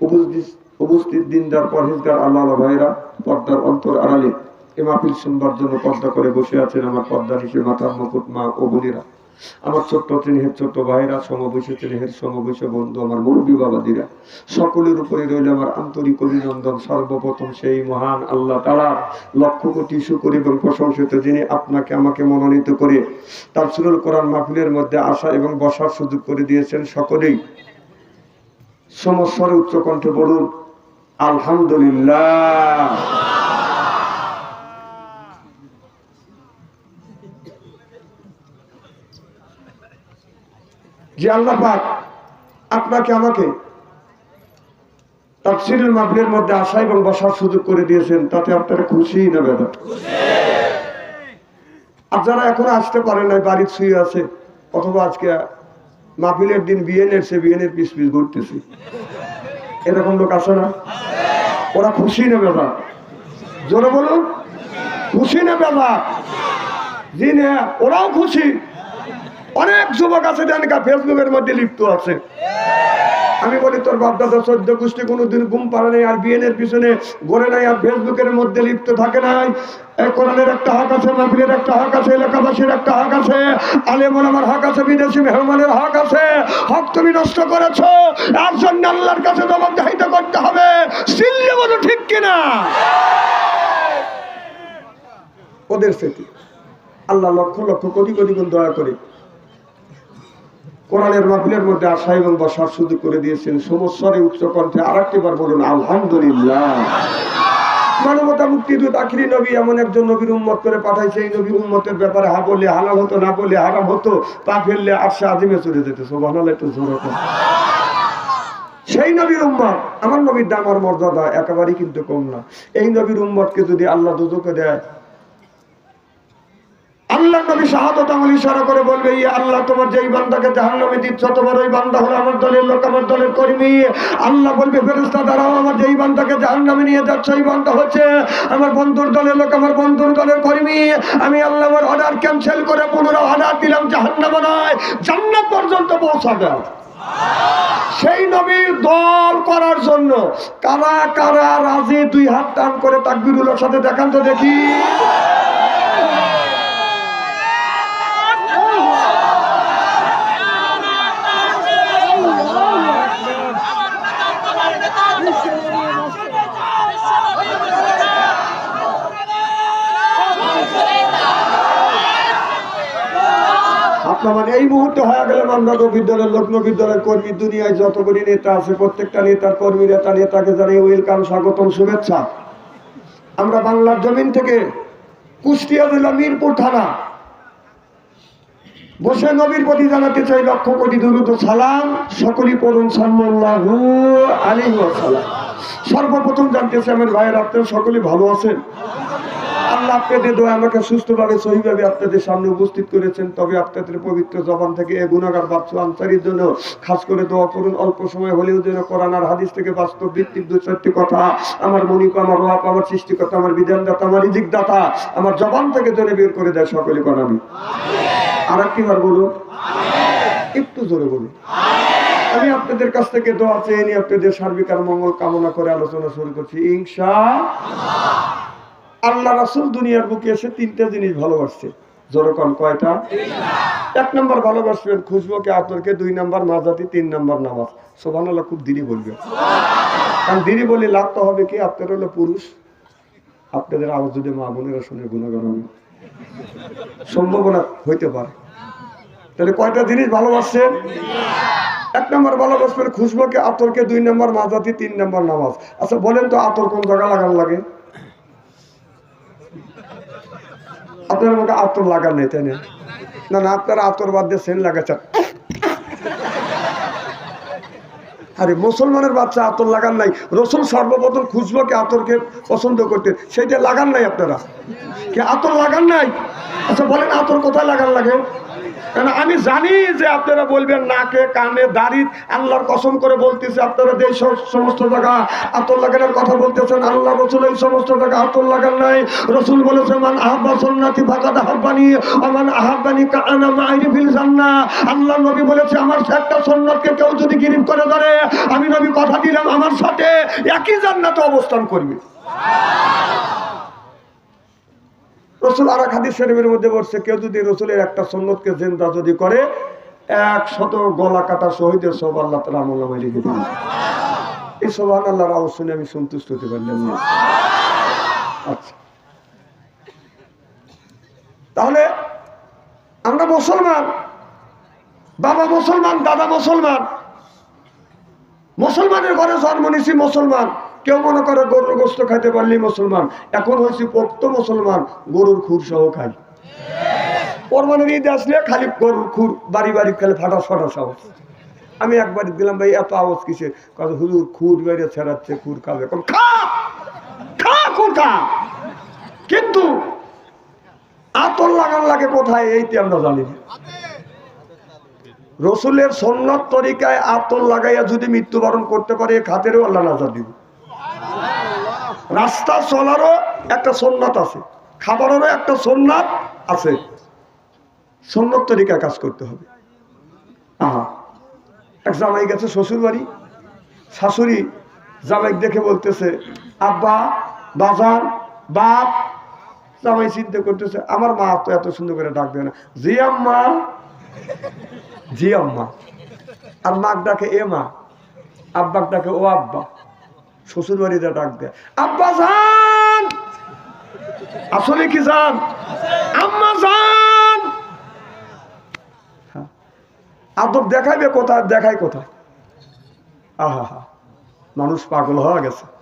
উপস্থিত উপস্থিত দিনদার পরহেজগার আল্লাহ ভাইরা পর্দার অন্তর আড়ালে এ মাহফিল শুনবার জন্য পর্দা করে বসে আছেন আমার পর্দার হিসেবে মাথার মুকুট মা ও বোনেরা। আমার ছোট্ট স্নেহের ছোট্ট ভাইরা, সমবয়সী স্নেহের সমবয়সী বন্ধু, আমার মুরব্বী বাবাদিরা। সকলের উপরে রইল আমার আন্তরিক অভিনন্দন। সর্বপ্রথম সেই মহান আল্লাহ তারা লক্ষ কোটি শুকর এবং প্রশংসিত যিনি আপনাকে আমাকে মনোনীত করে তার সুরুল কোরআন মাহফিলের মধ্যে আসা এবং বসার সুযোগ করে দিয়েছেন সকলেই। সমস্যার উচ্চ কণ্ঠে বলুন আলহামদুলিল্লাহ। যে আল্লাহ পাক আপনাকে আমাকে তাফসিরুল মাহফিলের মধ্যে আসা এবং বসার সুযোগ করে দিয়েছেন তাতে আপনারা খুশি না বেদা? আর যারা এখন আসতে পারে না বাড়ির শুয়ে আছে অথবা আজকে মাহফিলের দিন বিয়ে সে বিএনএর পিস পিস ঘুরতেছি। এরকম লোক আসে না? ওরা খুশি নেবে না জোরে বলুন। খুশি না বেদা জি না, ওরাও খুশি। অনেক যুবক আছে জানিকা ফেসবুকের মধ্যে লিপ্ত আছে। আমি বলি, তোর বাপদাদা চোদ্দ গোষ্ঠী কোনোদিন ঘুম পারে নাই আর বিএনের পিছনে গড়ে নাই আর ফেসবুকের মধ্যে লিপ্ত থাকে নাই। কোরআনের একটা আছে একটা আছে, এলাকাবাসীর একটা আছে আছে আছে। হক তুমি নষ্ট করেছ আল্লাহর কাছে করতে হবে। বলো ঠিক ওদের স্মৃতি। আল্লাহ লক্ষ লক্ষ কোটি কোটি গুণ দয়া করে কোরআনের মাহফিলের মধ্যে আসা এবং বসার সুযোগ করে দিয়েছেন। সমস্যারে উচ্চ কণ্ঠে আর একটিবার বলুন, আলহামদুলিল্লাহ। মানবতা মুক্তিদূত আখিরি নবী এমন একজন নবীর উম্মত করে পাঠাইছে। এই নবী উম্মতের ব্যাপারে হা বললে হালাল হতো, না বললে হারাম হতো পা ফেললে আটশা আজিমে চলে যেত। সোভানাল একটু জোর সেই নবীর উম্মত, আমার নবীর দাম আর মর্যাদা একেবারেই কিন্তু কম না। এই নবীর উম্মতকে যদি আল্লাহ দুজকে দেয় আল্লাহ নবী শাহাদত আমল ইশারা করে বলবে, ইয়া আল্লাহ, তোমার যেই বান্দাকে জাহান্নামে দিচ্ছ, তোমার ওই বান্দা হলো আমার দলের লোক, আমার দলের কর্মী। আল্লাহ বলবে, ফেরেশতা, দাঁড়াও, আমার যেই বান্দাকে জাহান্নামে নিয়ে যাচ্ছে ওই বান্দা হচ্ছে আমার বন্ধুর দলের লোক, আমার বন্ধুর দলের কর্মী। আমি আল্লাহ, আমার অর্ডার ক্যান্সেল করে পুনরায় অর্ডার দিলাম, জাহান্নামে নয়, জান্নাত পর্যন্ত পৌঁছাবে সেই নবীর দল করার জন্য কারা কারা রাজি, দুই হাত টান করে তাকবিরুলের সাথে দেখান তো দেখি। মানে এই মুহূর্তে হয়ে গেলেন আমরা বিদ্যালয়ের লগ্ন বিদ্যালয়ের কর্মী, দুনিয়ায় যতগুলি নেতা আছে, প্রত্যেকটা নেতার কর্মী নেতা, নেতাকে জানিয়ে ওয়েলকাম, স্বাগতম, শুভেচ্ছা। আমরা বাংলার জমিন থেকে কুষ্টিয়া জেলা মিরপুর থানা বসে নবীর প্রতি জানাতে চাই লক্ষ কোটি দুরুদ ও সালাম। সকলই পড়ুন সাল্লাল্লাহু আলাইহি ওয়াসাল্লাম। সর্বপ্রথম জানতে চাই আমার ভাইয়ের আপনারা সকলেই ভালো আছেন? আল্লাহ আপনাদের দোয়া আমাকে সুস্থভাবে, সহিভাবে আপনাদের সামনে উপস্থিত করেছেন। তবে আপনাদের পবিত্র জবান থেকে এ গুণাগার বাচ্চু আনসারির জন্য খাস করে দোয়া করুন। অল্প সময় হলেও যেন কোরআন আর হাদিস থেকে বাস্তব ভিত্তিক দু চারটি কথা আমার মনিক আমার রব, আমার সৃষ্টিকর্তা, আমার বিধানদাতা, আমার ইজিক দাতা আমার জবান থেকে যেন বের করে দেয় সকলে করাবি আর একটিবার বলুন, একটু জোরে বলুন। আমি আপনাদের কাছ থেকে দোয়া চেয়ে নিয়ে আপনাদের সার্বিক আর মঙ্গল কামনা করে আলোচনা শুরু করছি। ইনশা আল্লাহ রাসুল দুনিয়ার বুকে এসে তিনটা জিনিস ভালোবাসছে। জোরকন কয়টা? এক নম্বর ভালোবাসবেন খুশবুকে আতরকে, দুই নম্বর মাজাতি তিন নম্বর নামাজ। সোভান আল্লাহ খুব দেরি বলবে। কারণ দেরি বলে লাভ তো হবে কি? আপনার হলো পুরুষ। আপনাদের আওয়াজ যদি মা বোনেরা শুনে গুণগান হবে। সম্ভাবনা হইতে পারে। তাহলে কয়টা জিনিস ভালোবাসছেন? এক নম্বর ভালোবাসবেন খুশবুকে আতরকে, দুই নম্বর মাজাতি তিন নম্বর নামাজ। আচ্ছা বলেন তো আতর কোন জায়গা লাগান লাগে? আপনার আমাকে আতর লাগান নেই, তাই না? না না, আপনারা আতর বাদ দিয়ে সেন লাগাচ্ছেন। আরে, মুসলমানের বাচ্চা আতর লাগান নাই। রসুন সর্বপ্রথম খুশবুকে আতরকে পছন্দ করতেন। সেইটা লাগান নাই আপনারা। কে আতর লাগান নাই? আচ্ছা বলেন আতর কোথায় লাগান লাগে? কারণ আমি জানি যে আপনারা বলবেন নাকে, কানে দাড়ি আল্লাহর কসম করে বলতেছে, আপনারা যে সমস্ত জায়গা আতর লাগানোর কথা বলতেছেন, আল্লাহ রসুল এই সমস্ত জায়গা আতর লাগান নাই। রসুল বলেছে, মান আহাব্বা সন্ন্যাতি আমান আহাব্বানি কানা মাইরি ফিল আল্লাহ নবী বলেছে, আমার একটা সন্ন্যতকে কেউ যদি গিরিপ করে ধরে, আমি নবী কথা দিলাম আমার সাথে, একই জান্নাতে অবস্থান করবে। রসুল আর হাদিস শরীফের মধ্যে বলছে, কেউ যদি রসুলের একটা সন্ন্যতকে জিন্দা যদি করে একশত গলা কাটা শহীদের সব আল্লাহ তালা আমল নামায় লিখে দিন এই সোহান আল্লাহর আওয়াজ শুনে আমি সন্তুষ্ট হতে পারলাম না। আচ্ছা। তাহলে আমরা মুসলমান, বাবা মুসলমান, দাদা মুসলমান মুসলমানের ঘরে জন্ম নিছি মুসলমান। কেউ মনে করে গরুর গোস্ত খাইতে পারলি মুসলমান। এখন হয়েছি পোক্ত মুসলমান, গরুর খুর সহ খাই। কোরবানির ঈদ আসলে খালি গরুর খুর, বাড়ি বাড়ি খালি ফাটা ফাটা সাহস আমি একবার দিলাম, ভাই, এত আওয়াজ কিসে কত হুজুর, খুর বেড়ে ছেড়াচ্ছে, খুর খাবে। এখন খা! খা, খুর খা! কিন্তু আতর লাগান লাগে কোথায় এইটি আমরা জানি না। রসুলের সন্ন্যত তরিকায় আতর লাগাইয়া যদি মৃত্যুবরণ করতে পারে খাতেরও আল্লাহ নাজার দিব। রাস্তা চলারও একটা সন্ন্যত আছে, খাবারেরও একটা সন্ন্যত আছে। সন্ন্যত তরিকায় কাজ করতে হবে। আহা, এক জামাই গেছে শ্বশুর বাড়ি শাশুড়ি জামাই দেখে বলতেছে, আব্বা, বাজান, বাপ। জামাই চিন্তা করতেছে, আমার মা তো এত সুন্দর করে ডাক দেয় না। জি, আম্মা। জি আম্মা। আর মাক ডাকে, এ মা। আব্বাক ডাকে, ও আব্বা। শ্বশুর বাড়িতে ডাক দেয়, আব্বা যান! আসলে কি যান? আম্মা যান! হ্যাঁ। আদব দেখাইবে কোথায়? দেখাই কোথায়? আহা, হা। মানুষ পাগল হয়ে গেছে।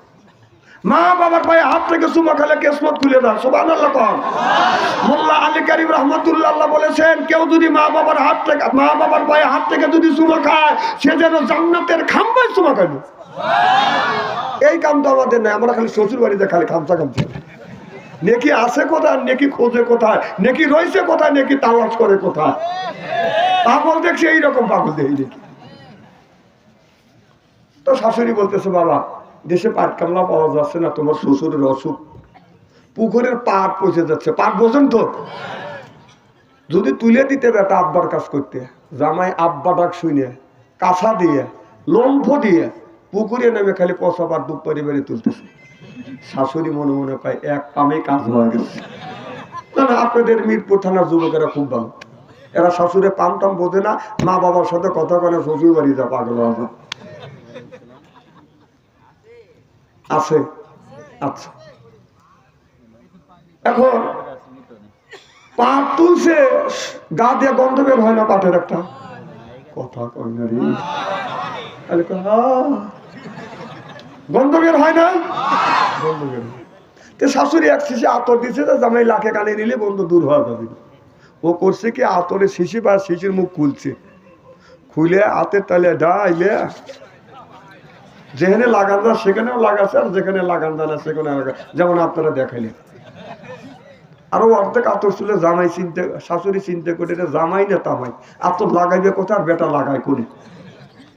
মা বাবার পায়ে হাত থেকে সুমা খেলে কেসমত খুলে দেয় সুবান মোল্লা আলী করিম রহমতুল্লাহ বলেছেন, কেউ যদি মা বাবার হাত থেকে মা বাবার পায়ে হাত থেকে যদি সুমা খায়, সে যেন জান্নাতের খাম্বায় সুমা খাইল এই কাম তো আমাদের নাই, আমরা খালি শ্বশুর বাড়িতে খালি খামসা খামছি নেকি আছে কোথায়, নেকি খোঁজে কোথায়, নেকি রয়েছে কোথায়, নেকি তালাশ করে কোথায়? পাগল দেখছি, এইরকম পাগল দেখি দেখি তো শাশুড়ি বলতেছে, বাবা দেশে পাট কামলা পাওয়া যাচ্ছে না, তোমার শ্বশুরের অসুখ। পুকুরের পাট পচে যাচ্ছে। পাট বোঝেন তো? যদি তুলে দিতে বেটা আব্বার কাজ করতে, জামাই আব্বা ডাক শুনে কাঁচা দিয়ে, লম্ফ দিয়ে, পুকুরে নেমে খালি পচা পাট দুপ পরিবারে তুলতেছে। শাশুড়ি মনে মনে পায় এক পামে কাজ হয়ে গেছে। না আপনাদের মিরপুর থানার যুবকেরা খুব ভালো। এরা শাশুড়ে পাম টাম বোঝে না, মা বাবার সাথে কথা বলে শ্বশুর বাড়ি যা পাগল হওয়া যায়। আছে আচ্ছা এখন পাট তুলছে গা দিয়ে গন্ধ বের হয় না পাটের একটা। কথা কই না রে। তাহলে কয়, "হা।" গন্ধ বের হয় না? গন্ধ বের শাশুড়ি এক শিশি আতর দিছে তো জামাই লাখে কানে নিলে বন্ধ দূর হওয়া যাবে ও করছে কি আতরে শিশি বা শিশির মুখ খুলছে। খুলে হাতের তালে ডাইলে যেখানে লাগান যায় সেখানেও লাগাচ্ছে আর যেখানে লাগান না, সেখানে যেমন আপনারা দেখাইলেন। আরও অর্ধেক আতর ছিল জামাই চিনতে, শাশুড়ি চিনতে করে জামাই না তামাই। আতর লাগাইবে কোথায়? আর বেটা লাগায় করে।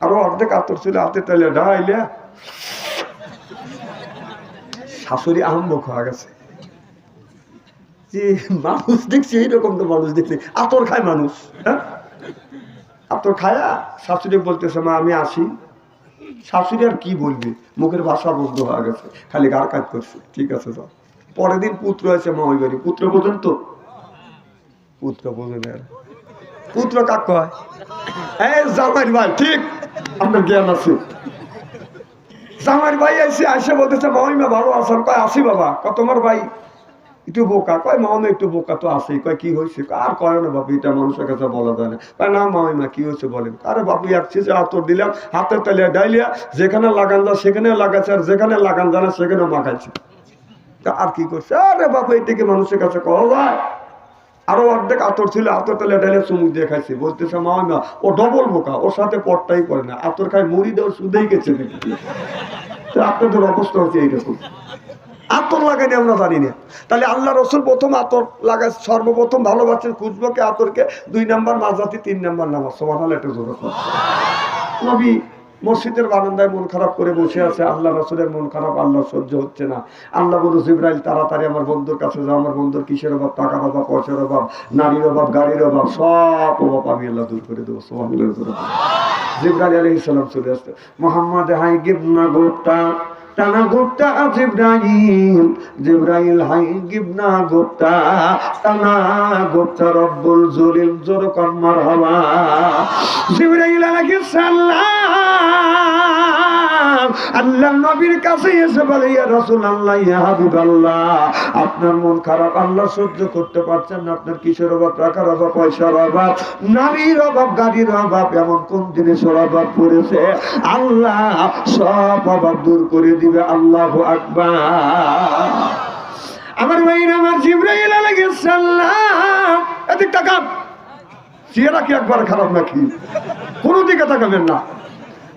আরও অর্ধেক আতর ছিল হাতে তাইলে ডাইলে শাশুড়ি আহম্বক হয়ে গেছে। মানুষ দেখছি, এইরকম তো মানুষ দেখছি। আতর খায় মানুষ হ্যাঁ? আতর খায়া শাশুড়ি বলতেছে, মা, আমি আসি। শাশুড়ি আর কি বলবে? মুখের ভাষা বন্ধ হয়ে গেছে। খালি গার কাজ করছে। ঠিক আছে, যাও। পরের দিন পুত্র আছে মা ওই বাড়ি পুত্র তো? পুত্র আর পুত্র কাক কয় জামাই ভাই, ঠিক। আপনার জ্ঞান আছে। জামাই ভাই এসে আসে বলতেছে মামিমা ভালো আছেন? কয় আসি বাবা। ক তোমার ভাই একটু বোকা। কয়, মামা, একটু বোকা তো আসেই কয়, কি হয়েছে? আর কয় না বাপু, এটা মানুষের কাছে বলা যায় না। কয়, না মামিমা কি হয়েছে বলেন? আরে বাপু, এক চিজে আতর দিলাম, হাতের তালিয়া ডাইলিয়া যেখানে লাগান যায় সেখানে লাগাচ্ছে আর যেখানে লাগান যায় না সেখানে মাখাইছে। আর কি করছে? আরে বাপু এটাকে মানুষের কাছে কওয়া যায়? আরও অর্ধেক আতর ছিল আতর তালে ডাইলে চুমুক দিয়ে খাইছে। বলতেছে মামিমা ও ডবল বোকা, ওর সাথে পটটাই করে না, আতর খায় মুড়ি দেওয়ার সুদেই গেছে আপনাদের অবস্থা হচ্ছে এইরকম। আতর লাগাইনি আমরা জানি না। তাহলে আল্লাহ রসুল প্রথম আতর লাগায় সর্বপ্রথম ভালোবাসেন খুঁজবো কে আতরকে দুই নাম্বার মাঝরাতি তিন নাম্বার নামাজ। সমান হলে একটু জোর নবী মসজিদের বারান্দায় মন খারাপ করে বসে আছে, আল্লাহ রসুলের মন খারাপ, আল্লাহ সহ্য হচ্ছে না। আল্লাহ বলু জিব্রাইল, তাড়াতাড়ি আমার বন্ধুর কাছে যাও, আমার বন্ধুর কিসের অভাব? টাকার অভাব, পয়সার অভাব, নারীর অভাব, গাড়ির অভাব, সব অভাব আমি আল্লাহ দূর করে দেবো। সব জিব্রাইল আলহ ইসলাম চলে আসছে। মোহাম্মদ হাই গিবনা গোপটা টানা গোপটা জিব্রাইল জিব্রাইল হাই গিবনা গোপটা টানা গোপটা রব্বুল জলিল জোর কন্মার হওয়া জিব্রাইল আলাইহিস সালাম আল্লাহ নবীর কাছে এসে বলে, ইয়া রাসূলুল্লাহ, ইয়া হাবিবাল্লাহ, আপনার মন খারাপ, আল্লাহ সহ্য করতে পারছেন না, আপনার কিসের অভাব? টাকার অভাব, পয়সার অভাব, নারীর অভাব, গাড়ির অভাব, এমন কোন জিনিসের অভাব পড়েছে? আল্লাহ সব অভাব দূর করে দিবে, আল্লাহ আকবার। আমার ভাইরা আমার জিব্রাইল আলাইহিস সালাম এদিক তাকান। চেহারা কি একবার খারাপ নাকি? কোনো দিকে তাকাবেন না।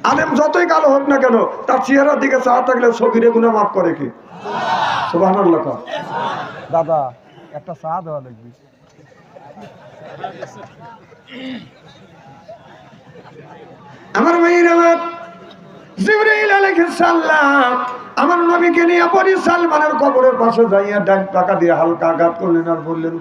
আলেম যতই কালো হোক না কেন তার চেহারার দিকে চা থাকলে সকিরে গুণা মাফ করে কি? সুবাহ দাদা একটা চা দেওয়া লাগবে। আমার মেয়ের জিবরাইল আলাইহিস সালাম। আমার নবীকে নিয়ে পরি সালমানের কবরের পাশে যাইয়া ডান টাকা দিয়ে হালকা আঘাত করলেন আর বললেন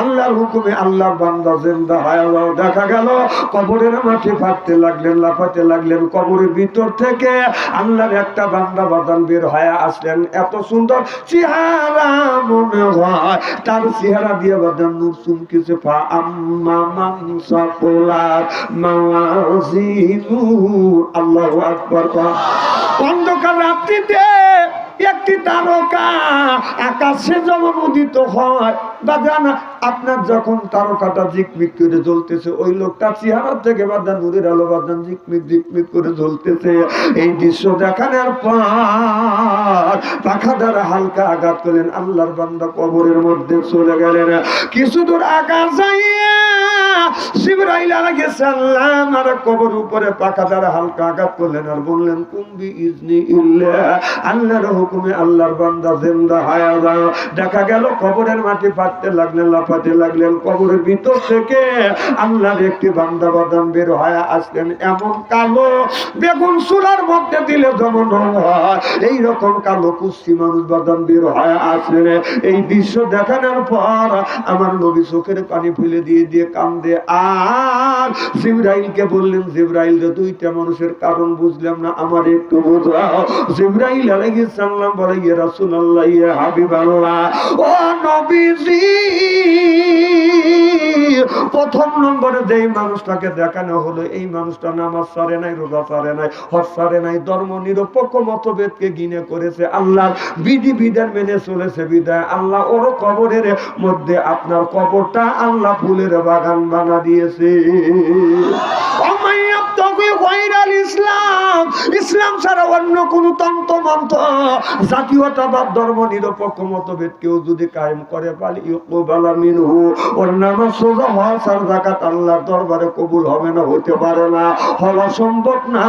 আল্লাহর হুকুমে আল্লাহর বান্দা জিন্দা হয়ে দেখা গেল কবরের মাটি ফাটতে লাগলেন, লাফাতে লাগলেন। কবরের ভিতর থেকে আল্লাহর একটা বান্দা বাদান বের হয়ে আসলেন। এত সুন্দর চেহারা মনে হয়, তার চেহারা দিয়ে বাদান নূর চুমকিছে। ফা আম্মা মানসা পোলার মাওয়াজিনু, আল্লাহু আকবার। অন্ধকার রাত্রিতে একটি তারকা আকাশে যেমন উদিত হয় বাজান আপনার যখন তারকাটা ঝিকমিক করে জ্বলতেছে, ওই লোকটা চেহারা থেকে বাদান নূরের আলো বাদান ঝিকমিক ঝিকমিক করে জ্বলতেছে। এই দৃশ্য দেখানোর পর পাখা দ্বারা হালকা আঘাত করলেন, আল্লাহর বান্দা কবরের মধ্যে চলে গেলেন। কিছু দূর আকাশ যাইয়া কবরের ভিতর থেকে আল্লাহর একটি বান্দা বাদাম বের হয়ে আসলেন, এমন কালো বেগুন চুলার মধ্যে দিলে যেমন হয়। এই রকম কালো কুস্তি মানুষ বাদাম বের হয়ে আসলেন। এই দৃশ্য দেখানোর পর আমার নবী চোখের পানি ফেলে দিয়ে দিয়ে কান্দে আর জিব্রাইলকে বললেন, জিব্রাইল যে দুইটা মানুষের কারণ বুঝলাম না, আমার একটু বোঝাও। জিব্রাইল আলাইহিস সালাম বলে, ইয়া রাসূলুল্লাহ, ইয়া হাবিবাল্লাহ, ও নবীজি প্রথম নম্বরে যে মানুষটাকে দেখানো হলো, এই মানুষটা নামাজ সারে নাই, রোজা সারে নাই, হজ সারে নাই ধর্ম নিরপেক্ষ মতভেদকে গিনে করেছে আল্লাহ বিধি বিধান মেনে চলেছে বিদায় আল্লাহ ওর কবরের মধ্যে আপনার কবরটা আল্লাহ ফুলের বাগান বানা দিয়েছে। ইসলাম। ইসলাম ছাড়া অন্য তন্ত্র মন্ত্র জাতীয়তাবাদ ধর্ম নিরপেক্ষ মতভেদ কেউ যদি কায়েম করে দরবারে কবুল হবে না, হতে পারে না, হওয়া সম্ভব না।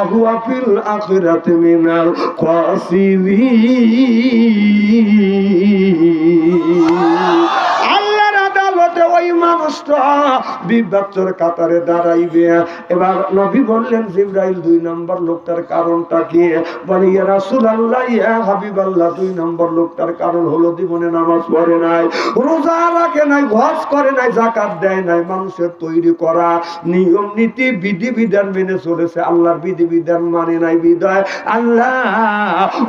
অহুয়া মিনাল কাতারে দাঁড়াইবে। এবার নবী বললেন, জিব্রাইল দুই নম্বর লোকটার কারণটা কি? বলে, ইয়া রাসূলুল্লাহ, ইয়া হাবিবাল্লাহ, দুই নম্বর লোকটার কারণ হলো জীবনে নামাজ পড়ে নাই, রোজা রাখে নাই, হজ করে নাই, যাকাত দেয় নাই, মানুষের তৈরি করা নিয়ম, নীতি বিধি বিধান মেনে চলেছে। আল্লাহর বিধি বিধান মানে নাই বিদায়। আল্লাহ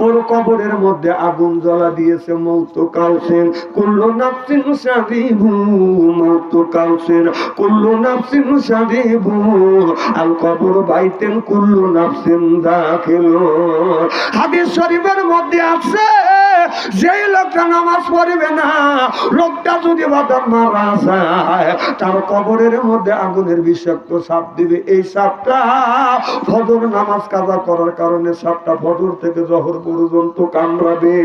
ওর কবরের মধ্যে আগুন জ্বলা দিয়েছে, মৌত কাউসেন কুল্লু নাফসিন মৌত কুল্লু নাফসিন সাদিবু আল কবর বাইতেন কুল্লু নাফসিন দাখিল। হাদিস শরীফের মধ্যে আছে, যেই লোকটা নামাজ পড়বে না, লোকটা যদি বাদাম মারা যায়, তার কবরের মধ্যে আগুনের বিষাক্ত সাপ দিবে। এই সাপটা ফজর নামাজ কাজা করার কারণে সাপটা ফজর থেকে জহর পর্যন্ত কামড়াবে।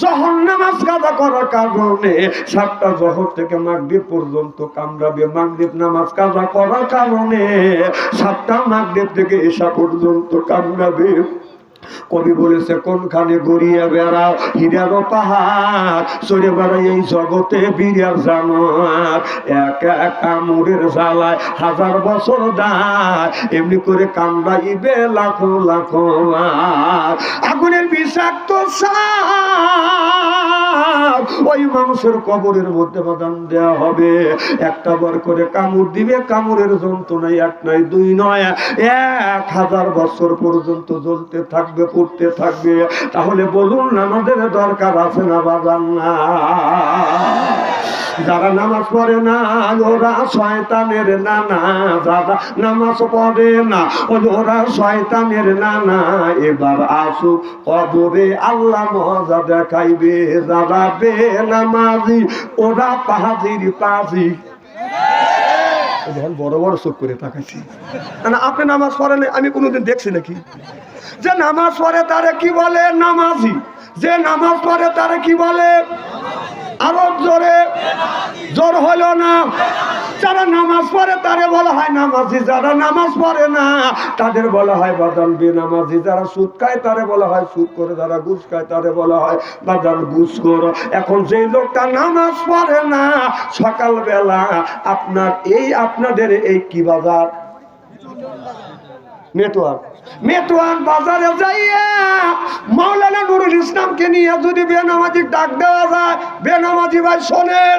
জহর নামাজ কাজা করার কারণে সাতটা জহর থেকে মাগদ্বীপ পর্যন্ত কামড়াবে। মাগদ্বীপ নামাজ কাজা করার কারণে সাতটা মাগদ্বীপ থেকে এসা পর্যন্ত কামড়াবে। কবি বলেছে, কোনখানে গড়িয়ে বেড়াও হীরার পাহাড়? সরে বেড়াই এই জগতে বীরের জানোয়ার এক এক কামড়ের জ্বালায় হাজার বছর দায় এমনি করে কামড়াইবে লাখো লাখো আগুনের বিষাক্ত সাপ ওই মানুষের কবরের মধ্যে বাদান দেওয়া হবে। একটা বার করে কামড় দিবে, কামড়ের যন্ত্রণায় এক নয়, দুই নয়। এক হাজার বছর পর্যন্ত জ্বলতে থাকবে, পড়তে থাকবে। তাহলে বলুন, আমাদের দরকার আছে না বাজান না? যারা নামাজ পড়ে না, ওরা শয়তানের নানা, যারা নামাজ পড়ে না, ওরা শয়তানের নানা। এবার আসুক কবরে আল্লাহ মজা দেখাইবে, যারা বে নামাজি ওরা পাহাজির পাজি। বড় বড় চোখ করে তাকাইছি। না আপনি নামাজ পড়েন আমি কোনোদিন দেখছি নাকি? যে নামাজ পড়ে তারে কি বলে? নামাজি। যে নামাজ পড়ে তারে কি বলে? আরও জোরে জোর হলো না। যারা নামাজ পড়ে, তারে বলা হয় নামাজি। যারা নামাজ পড়ে না, তাদের বলা হয় বাদান বেনামাজি যারা সুদ খায়, তারে বলা হয় সুদ করে। যারা ঘুষ খায়, তারে বলা হয় বাদান ঘুষ করো। এখন যে লোকটা নামাজ পড়ে না, সকালবেলা আপনার এই, আপনাদের এই কি বাজার? নেটওয়ার্ক নেটওয়ার্ক বাজারে যাইয়া মাওলানা নুরুল ইসলামকে নিয়ে যদি বেনামাজি ডাক দেওয়া যায়, বেনামাজি ভাই শোনেন,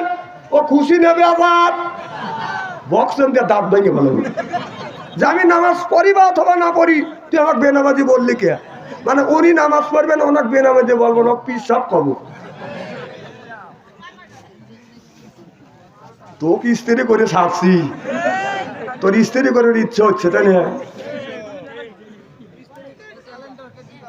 ও খুশি নেবে আবার। বক্সেন দিয়ে দাঁত ভেঙে ভালো যে আমি নামাজ পড়ি বা অথবা না পড়ি, তুই আমাকে বেনামাজি বললি কে? মানে উনি নামাজ পড়বেন, ওনাকে বেনামাজি বলব না পিস সব কবো তোকে স্ত্রী করে ছাড়ছি তোর স্ত্রী করে ইচ্ছে হচ্ছে, তাই না?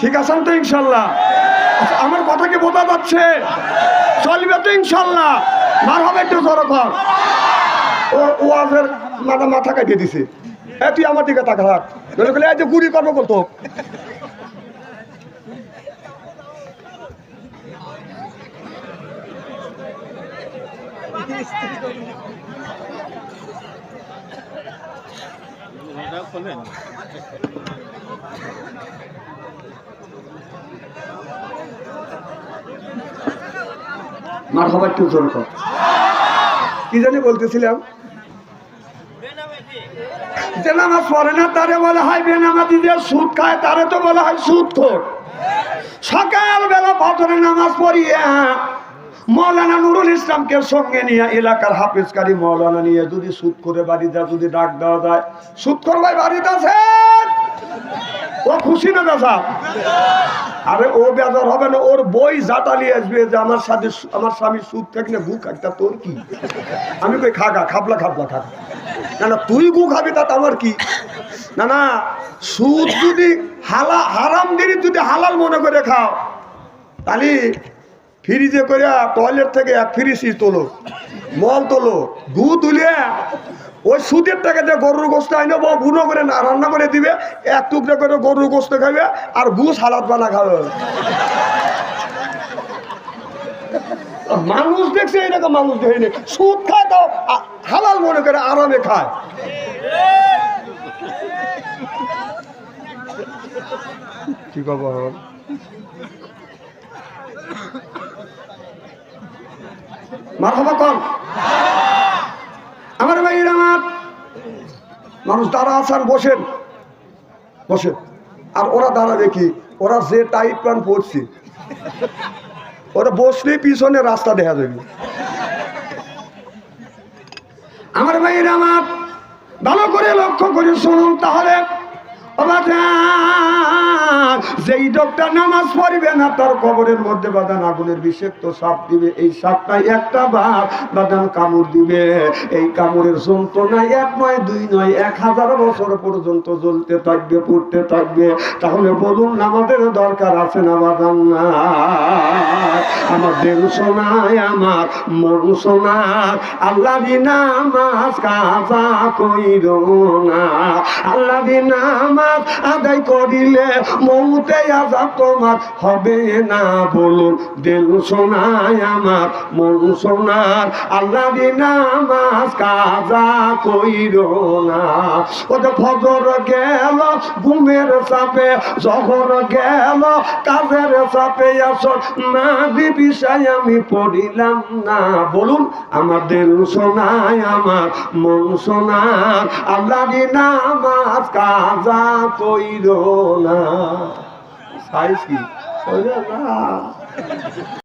ঠিক আছেন তো ইনশাল্লাহ? আচ্ছা, আমার কথা কি বোঝা যাচ্ছে? চলবে তো ইনশাল্লাহ। মার হবে একটু জড়ো কর। ও ওয়াজের মাথা মাথা কাটিয়ে দিছে। এ তুই আমার দিকে তাকা থাক। নইলে বলে, এই যে গুড়ি করব কত? মার হবে একটু জোর কি জানি বলতেছিলাম? যে নামাজ পড়ে তারে বলা হয় যে সুদ খায়, তারে তো বলা হয় সুদ খোর। সকাল বেলা ফজরে নামাজ পড়িয়া মৌলানা নুরুল ইসলামকে সঙ্গে নিয়ে এলাকার হাফিজকারী মৌলানা নিয়ে যদি সুদ করে বাড়িতে যদি ডাক দেওয়া যায়, সুদ করবাই বাড়িতে আছেন? ও খুশি না বেজা আরে ও বেজার হবে না, ওর বই জাতালি আসবে যে আমার সাথে আমার স্বামী সুদ থেকে গু খাকটা তোর কি? আমি কই খাগা খাবলা খাবলা খাগা না না, তুই গু খাবি, তা আমার কি? না না, সুদ যদি হালা, হারাম দিনই যদি হালাল মনে করে খাও, তাহলে ফ্রিজে করে টয়লেট থেকে এক ফ্রিজি তোলো, মল তোলো, গু তুলিয়া ওই সুদের টাকা দিয়ে গরুর গোস্ত আইনে বউ বুনো করে না, রান্না করে দিবে, এক টুকরা করে গরুর গোস্ত খাবে আর গু সালাদ বানা খাবে। মানুষ দেখছে এরকম মানুষ দেখেনি সুদ খায় তো হালাল মনে করে আরামে খায়। কি খবর? মারহাবা কম। আমার ভাইয়ের আমার। মানুষ দাঁড়া আসান বসেন। বসেন। আর ওরা দাঁড়াবে কি ওরা যে টাইট প্যান্ট পরছে ওরা বসলে পিছনে রাস্তা দেখা যাবে। আমার ভাইয়ের আমার। ভালো করে লক্ষ্য করে শুনুন তাহলে। যেই লোকটা নামাজ পড়বে না, তার কবরের মধ্যে বাদান আগুনের বিষাক্ত সাপ দিবে। এই সাপটাই একটা বার বাদান কামড় দিবে। এই কামড়ের যন্ত্রণা এক নয়, দুই নয়, এক হাজার বছর পর্যন্ত জ্বলতে থাকবে, পড়তে থাকবে। তাহলে বলুন, আমাদের দরকার আছে না বাদান না? আমার দেল শোনায়, আমার মন শোনার আল্লাহ নামাজ কাজা কইর না। আল্লাহ নামাজ আদায় করিলে মৌতে আজাব তোমার হবে না বলুন, দেল শোনায় আমার, মন শোনার আল্লাহ নামাজ কাজা কইর না। ওটা ফজর গেল ঘুমের চাপে, জহর গেল কাজের চাপে, আসর না বিষয় আমি পড়িলাম না। বলুন, আমার দিল শোনায় আমার, মন শোনার আল্লাহ নামাজ কাজা কইর না সাইজ কি আল্লাহ।